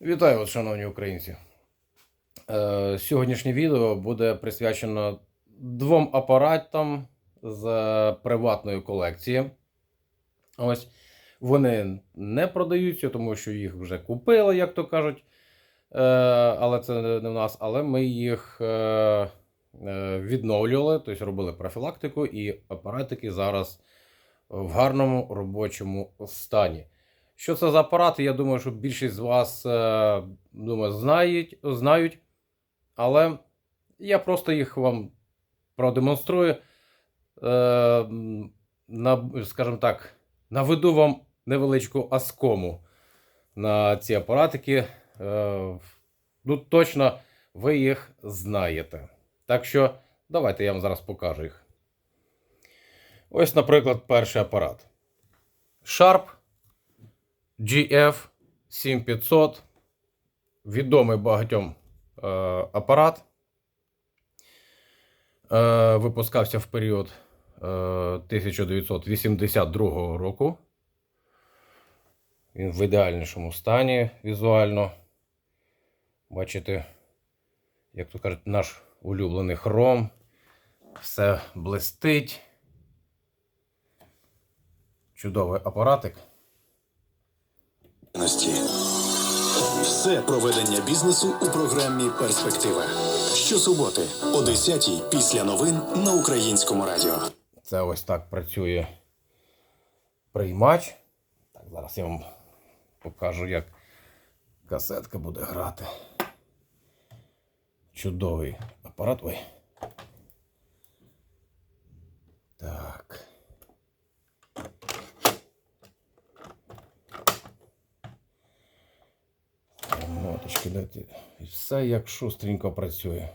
Вітаю вас, шановні українці. Е, Сьогоднішнє відео буде присвячено двом апаратам з приватної колекції. Ось вони не продаються, тому що їх вже купили, як то кажуть. Е, Але це не в нас. Але ми їх е, відновлювали, тобто робили профілактику, і апаратики зараз в гарному робочому стані. Що це за апарати? Я думаю, що більшість з вас е, думаю, знають, знають. Але я просто їх вам продемонструю. Е, на, скажімо так, наведу вам невеличку аскому на ці апаратики. Е, ну, точно ви їх знаєте. Так що давайте я вам зараз покажу їх. Ось, наприклад, перший апарат. Sharp GF 7500. Відомий багатьом е, апарат. Е, випускався в період е, 1982 року. Він в ідеальнішому стані візуально. Бачите, як то кажуть, наш улюблений хром. Все блистить. Чудовий апаратик. Все проведення бізнесу у програмі Перспектива. Щосуботи о 10-й після новин на українському радіо. Це ось так працює приймач. Так, зараз я вам покажу, як касетка буде грати. Чудовий апарат. Ой. Так. Ноточки дати. І все як шустренько працює.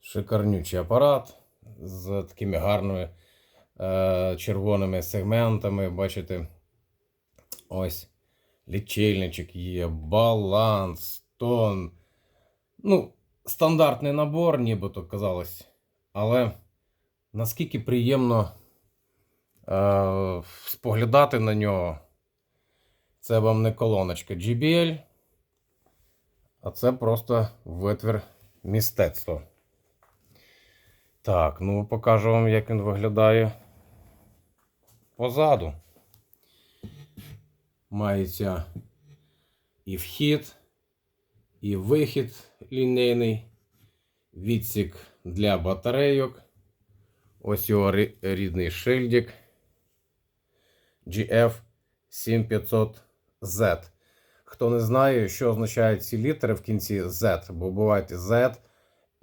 Шикарнючий апарат з такими гарними е, червоними сегментами. Бачите, ось лічильничок є, баланс, тон. Ну, стандартний набор, нібито казалось. Але наскільки приємно е, споглядати на нього. Це вам не колоночка JBL, а це просто витвір мистецтва. Так, ну покажу вам, як він виглядає позаду. Мається і вхід, і вихід лінійний, відсік для батарейок. Ось його рідний шильдик GF 7500Z. Хто не знає, що означають ці літери в кінці Z, бо бувають Z,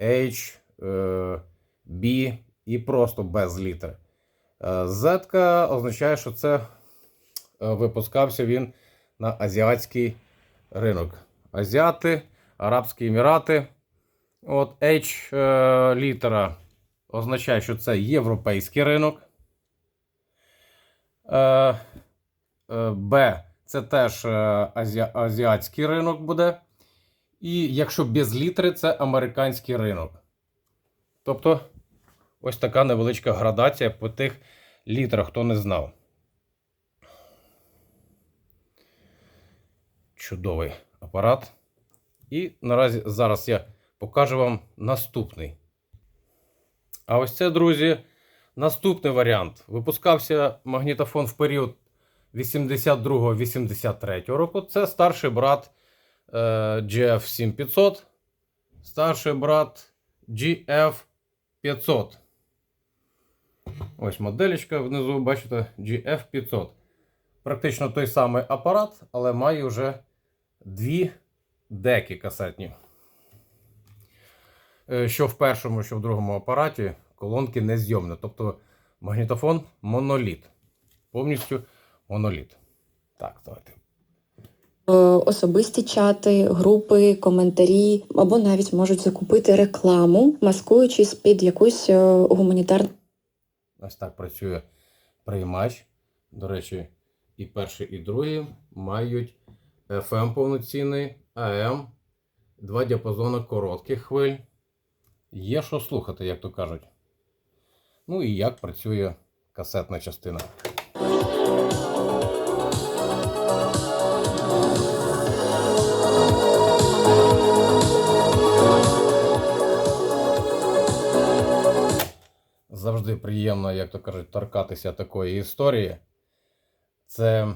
H, е, B і просто без літер. Е, Z означає, що це е, випускався він на азіатський ринок. Азіати, Арабські Емірати. От H е, літера означає, що це європейський ринок. Е, е, Б це теж азі- азіатський ринок буде. І якщо без літери, це американський ринок. Тобто, ось така невеличка градація по тих літрах, хто не знав. Чудовий апарат. І наразі зараз я покажу вам наступний. А ось це, друзі, наступний варіант. Випускався магнітофон в період 82-83 року. Це старший брат е, GF7500, старший брат GF500. Ось моделечка внизу, бачите, GF500. Практично той самий апарат, але має вже дві деки касетні. Е, Що в першому, що в другому апараті колонки незйомні. Тобто магнітофон моноліт. Повністю моноліт. Так, давайте. Е, особисті чати, групи, коментарі або навіть можуть закупити рекламу, маскуючись під якусь е, гуманітарну Ось так працює приймач. До речі, і перший, і другий мають FM повноцінний, AM, два діапазони коротких хвиль. Є що слухати, як то кажуть. Ну і як працює касетна частина. Завжди приємно, як то кажуть, торкатися такої історії. Це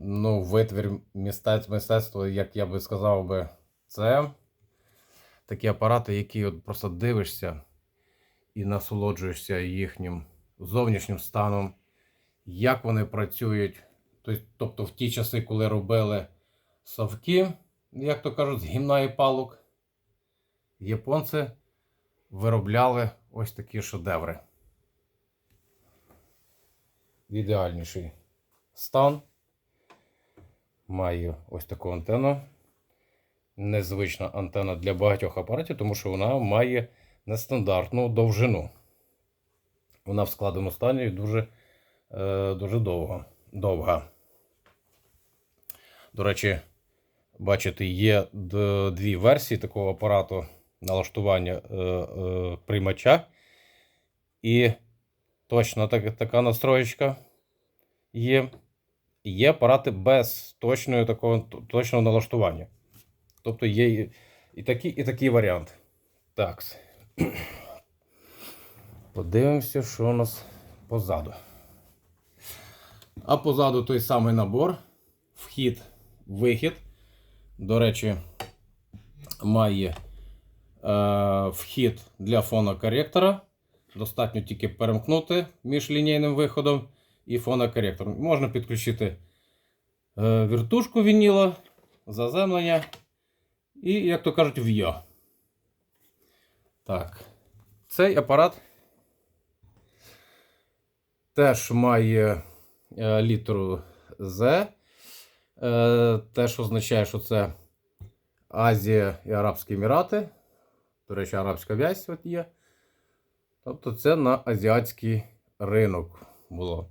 ну, витвір мистецтва, як я би сказав би, це такі апарати, які от просто дивишся і насолоджуєшся їхнім зовнішнім станом, як вони працюють. Тобто в ті часи, коли робили совки, як то кажуть, з гімна і палок, японці виробляли ось такі шедеври. Ідеальніший стан. Має ось таку антенну. Незвична антенна для багатьох апаратів, тому що вона має нестандартну довжину. Вона в складеному стані дуже, е, дуже довго, довга. До речі, бачите, є дві версії такого апарату налаштування е, е, приймача. І точно так, така настроєчка є. Є апарати без точної такого точного налаштування. Тобто є і, і такий, і такий варіант. Так. Подивимося, що у нас позаду. А позаду той самий набор. Вхід, вихід. До речі, має е, вхід для фонокоректора. Достатньо тільки перемкнути між лінійним виходом і фонокоректор. Можна підключити е, віртушку вініла, заземлення і, як то кажуть, в'йо. Так. Цей апарат теж має е, літеру Z. Е, теж означає, що це Азія і Арабські Емірати. До речі, арабська вязь от є. Тобто це на азіатський ринок було.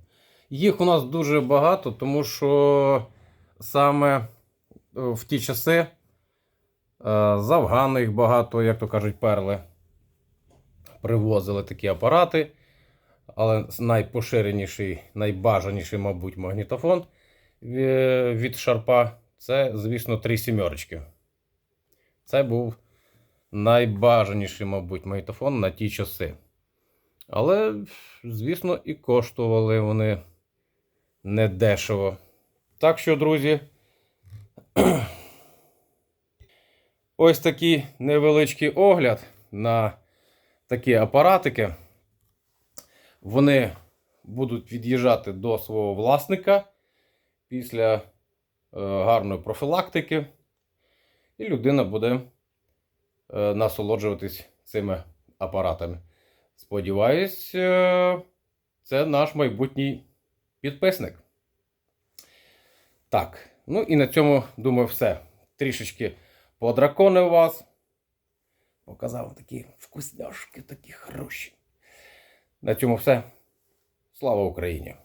Їх у нас дуже багато, тому що саме е, в ті часи е, з Афгану їх багато, як то кажуть, перли. Привозили такі апарати. Але найпоширеніший, найбажаніший, мабуть, магнітофон е, від Шарпа це, звісно, три сімерочки. Це був найбажаніший, мабуть, магнітофон на ті часи. Але, звісно, і коштували вони недешево. Так що, друзі, ось такий невеличкий огляд на такі апаратики. Вони будуть від'їжджати до свого власника після е, гарної профілактики, і людина буде е, насолоджуватись цими апаратами. Сподіваюсь, е, це наш майбутній підписник. Так, ну і на цьому, думаю, все. Трішечки подраконив вас. Показав такі вкусняшки, такі хороші. На цьому все. Слава Україні!